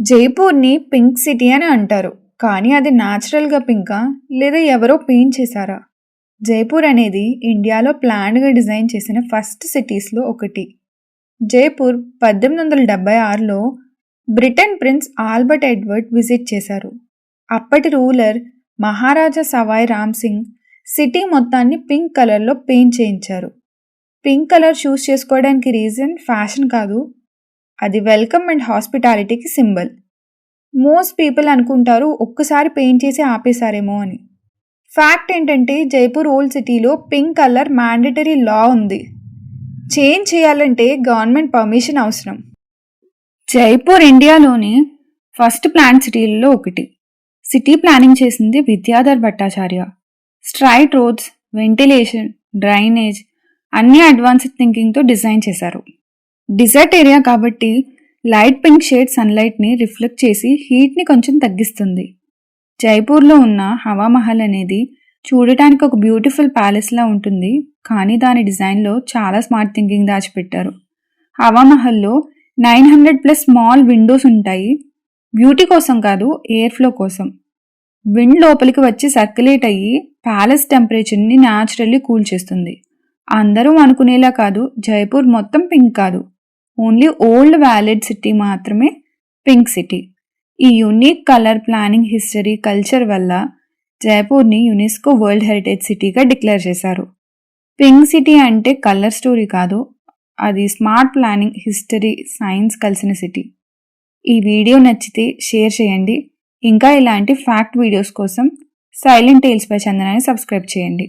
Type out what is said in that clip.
జైపూర్ని pink city అని అంటారు. కానీ అది న్యాచురల్గా పింకా? లేదా ఎవరో పెయింట్ చేశారా? జైపూర్ అనేది ఇండియాలో ప్లాన్గా డిజైన్ చేసిన ఫస్ట్ సిటీస్లో ఒకటి. జైపూర్ పద్దెనిమిది వందల డెబ్బై ఆరులో Britain prince Albert Edward visit చేశారు. అప్పటి రూలర్ మహారాజా సవాయ్ రామ్ సింగ్ సిటీ మొత్తాన్ని పింక్ కలర్లో పెయింట్ చేయించారు. పింక్ కలర్ చూస్ చేసుకోవడానికి రీజన్ ఫ్యాషన్ కాదు అది వెల్కమ్ అండ్ హాస్పిటాలిటీకి సింబల్. మోస్ట్ పీపుల్ అనుకుంటారు ఒక్కసారి పెయింట్ చేసి ఆపేశారేమో అని. ఫ్యాక్ట్ ఏంటంటే జైపూర్ ఓల్డ్ సిటీలో పింక్ కలర్ మ్యాండటరీ లా ఉంది. చేంజ్ చేయాలంటే గవర్నమెంట్ పర్మిషన్ అవసరం. జైపూర్ ఇండియాలోని ఫస్ట్ ప్లాన్ సిటీలలో ఒకటి. సిటీ ప్లానింగ్ చేసింది Vidyadhar Bhattacharya. Straight roads ventilation drainage అన్ని అడ్వాన్స్డ్ థింకింగ్తో డిజైన్ చేశారు. డిజర్ట్ ఏరియా కాబట్టి లైట్ పింక్ షేడ్ సన్లైట్ని రిఫ్లెక్ట్ చేసి హీట్ని కొంచెం తగ్గిస్తుంది. జైపూర్లో ఉన్న హవామహల్ అనేది చూడటానికి ఒక బ్యూటిఫుల్ ప్యాలెస్లా ఉంటుంది. కానీ దాని డిజైన్లో చాలా స్మార్ట్ థింకింగ్ దాచిపెట్టారు. హవామహల్లో nine hundred plus small windows ఉంటాయి. బ్యూటీ కోసం కాదు ఎయిర్ ఫ్లో కోసం. విండ్ లోపలికి వచ్చి సర్క్యులేట్ అయ్యి ప్యాలెస్ టెంపరేచర్ని న్యాచురల్లీ కూల్ చేస్తుంది. అందరూ అనుకునేలా కాదు జైపూర్ మొత్తం పింక్ కాదు. ఓన్లీ ఓల్డ్ వ్యాలిడ్ సిటీ మాత్రమే పింక్ సిటీ. ఈ unique colour planning history culture వల్ల జైపూర్ని యునెస్కో వరల్డ్ హెరిటేజ్ సిటీగా డిక్లేర్ చేశారు. పింక్ సిటీ అంటే కలర్ స్టోరీ కాదు అది స్మార్ట్ ప్లానింగ్ హిస్టరీ సైన్స్ కలిసిన సిటీ. ఈ వీడియో నచ్చితే షేర్ చేయండి. ఇంకా ఇలాంటి ఫ్యాక్ట్ వీడియోస్ కోసం సైలెంట్ టేల్స్ పై చందనాన్ని సబ్స్క్రైబ్ చేయండి.